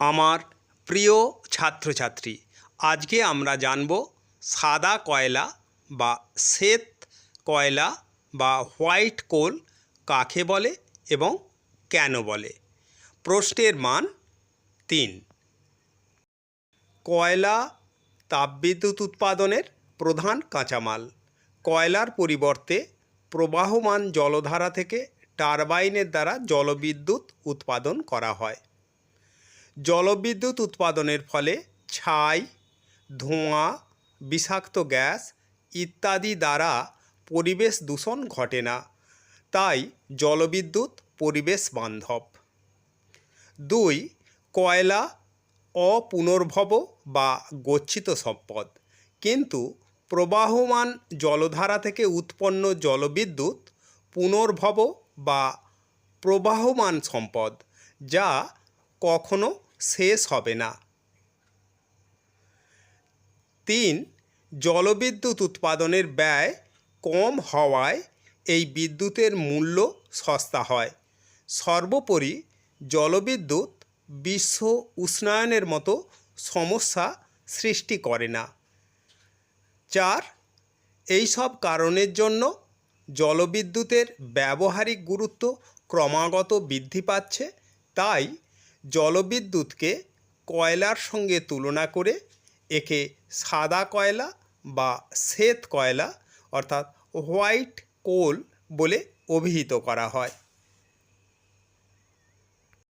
আমার প্রিয় ছাত্রছাত্রী। আজকে আমরা জানব সাদা কয়লা বা শ্বেত কয়লা বা হোয়াইট কোল কাকে বলে এবং কেন বলে। প্রশ্নের মান তিন। কয়লা তাপবিদ্যুৎ উৎপাদনের প্রধান কাঁচামাল। কয়লার পরিবর্তে প্রবাহমান জলধারা থেকে টারবাইনের দ্বারা জলবিদ্যুৎ উৎপাদন করা হয়। জলবিদ্যুৎ উৎপাদনের ফলে ছাই, ধোঁয়া, বিষাক্ত গ্যাস ইত্যাদি দ্বারা পরিবেশ দূষণ ঘটে না। তাই জলবিদ্যুৎ পরিবেশ বান্ধব। দুই, কয়লা অপুনর্ভব বা গচ্ছিত সম্পদ। কিন্তু প্রবাহমান জলধারা থেকে উৎপন্ন জলবিদ্যুৎ পুনর্ভব বা প্রবাহমান সম্পদ, যা কখনো শেষ হবে না। তিন, জলবিদ্যুৎ উৎপাদনের ব্যয় কম হওয়ায় এই বিদ্যুতের মূল্য সস্তা হয়। সর্বোপরি জলবিদ্যুৎ বিশ্ব উষ্ণায়নের মতো সমস্যা সৃষ্টি করে না। চার, এই সব কারণের জন্য জলবিদ্যুতের ব্যবহারিক গুরুত্ব ক্রমাগত বৃদ্ধি পাচ্ছে, তাই জলবিদ্যুৎকে কয়লার সঙ্গে তুলনা করে একে সাদা কয়লা বা শ্বেত কয়লা, অর্থাৎ হোয়াইট কোল বলে অভিহিত করা হয়।